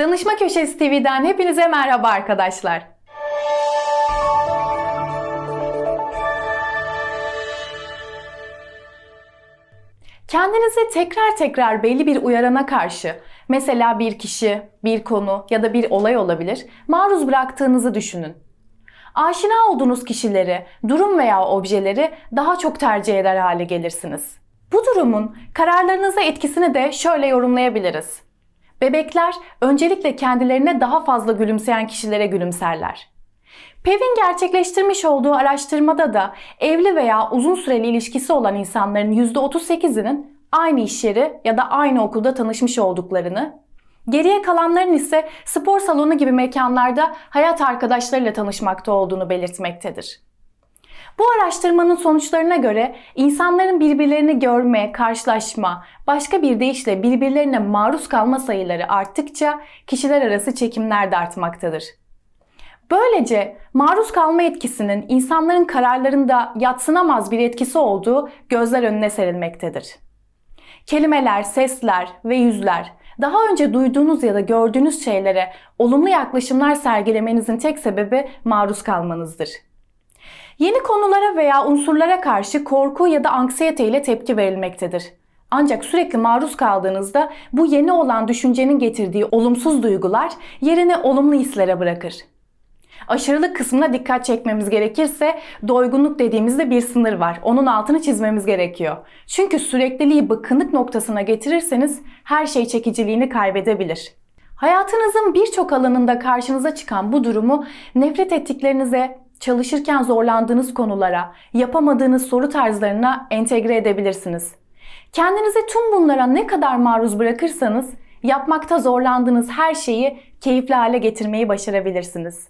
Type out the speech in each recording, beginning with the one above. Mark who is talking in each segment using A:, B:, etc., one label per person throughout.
A: Danışma Köşesi TV'den hepinize merhaba arkadaşlar. Kendinizi tekrar tekrar belli bir uyarana karşı, mesela bir kişi, bir konu ya da bir olay olabilir, maruz bıraktığınızı düşünün. Aşina olduğunuz kişileri, durum veya objeleri daha çok tercih eder hale gelirsiniz. Bu durumun kararlarınıza etkisini de şöyle yorumlayabiliriz. Bebekler öncelikle kendilerine daha fazla gülümseyen kişilere gülümserler. Pev'in gerçekleştirmiş olduğu araştırmada da evli veya uzun süreli ilişkisi olan insanların %38'inin aynı iş yeri ya da aynı okulda tanışmış olduklarını, geriye kalanların ise spor salonu gibi mekanlarda hayat arkadaşlarıyla tanışmakta olduğunu belirtmektedir. Bu araştırmanın sonuçlarına göre insanların birbirlerini görme, karşılaşma, başka bir deyişle birbirlerine maruz kalma sayıları arttıkça kişiler arası çekimler de artmaktadır. Böylece maruz kalma etkisinin insanların kararlarında yatsınamaz bir etkisi olduğu gözler önüne serilmektedir. Kelimeler, sesler ve yüzler daha önce duyduğunuz ya da gördüğünüz şeylere olumlu yaklaşımlar sergilemenizin tek sebebi maruz kalmanızdır. Yeni konulara veya unsurlara karşı korku ya da anksiyete ile tepki verilmektedir. Ancak sürekli maruz kaldığınızda bu yeni olan düşüncenin getirdiği olumsuz duygular yerini olumlu hislere bırakır. Aşırılık kısmına dikkat çekmemiz gerekirse doygunluk dediğimizde bir sınır var. Onun altını çizmemiz gerekiyor. Çünkü sürekliliği bıkkınlık noktasına getirirseniz her şey çekiciliğini kaybedebilir. Hayatınızın birçok alanında karşınıza çıkan bu durumu nefret ettiklerinize, çalışırken zorlandığınız konulara, yapamadığınız soru tarzlarına entegre edebilirsiniz. Kendinizi tüm bunlara ne kadar maruz bırakırsanız yapmakta zorlandığınız her şeyi keyifli hale getirmeyi başarabilirsiniz.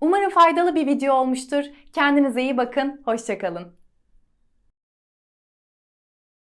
A: Umarım faydalı bir video olmuştur. Kendinize iyi bakın, hoşçakalın.